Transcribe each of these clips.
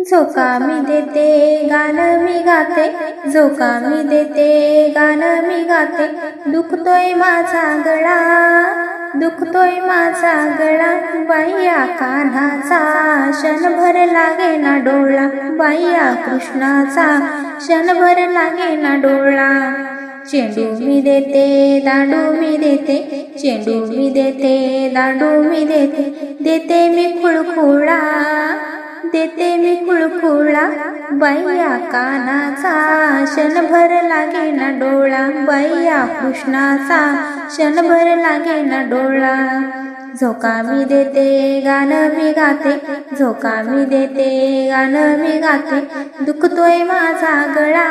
झोका मी देते गाणं मी गाते. झोका मी देते गाणं मी गाते. दुखतोय माझा गळा दुखतोय माझा गळा. बाया कान्हाचा क्षणभर लागे ना डोळा. बाईया कृष्णाचा क्षणभर लागे ना डोळा. चेंडू मी देते दांडू मी देते. चेंडू मी देते दांडू मी देते. देते मी खुळखुळा. देते मी कुळकुळा. बैया कानाचा क्षणभर लागे ना डोळा. बैया कृष्णाचा क्षणभर लागे ना डोळा. झोका मी देते गाणं मी गाते. झोका मी देते गाणं मी गाते. दुखतोय माझा गळा.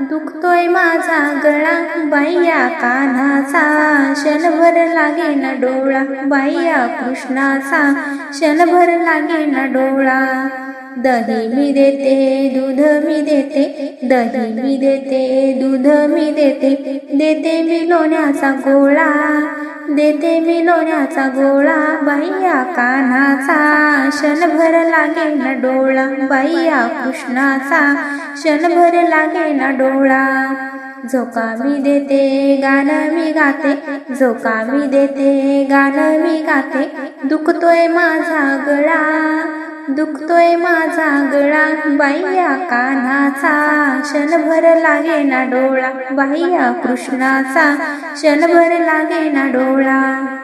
दुखतोय माझा गळा. बाईया कान्हाचा क्षणभर लागे ना डोळा. बाया कृष्णाचा क्षणभर लागे ना डोळा. दही मी देते दूध मी देते. दही मी देते दूध मी देते. देते मी लोण्याचा गोळा. देते मी लोण्याचा गोळा बाईया कानाचा क्षणभर लागे ना डोळा बाईया कृष्णाचा. क्षणभर लागे ना डोळा. झोका मी देते गाणं मी गाते. झोका मी देते गाणं मी गाते. दुखतोय माझा गळा. दुखतोय माझा गळा. बाह्या कान्हाचा क्षणभर लागे ना डोळा. बाह्या कृष्णाचा क्षणभर लागे ना डोळा.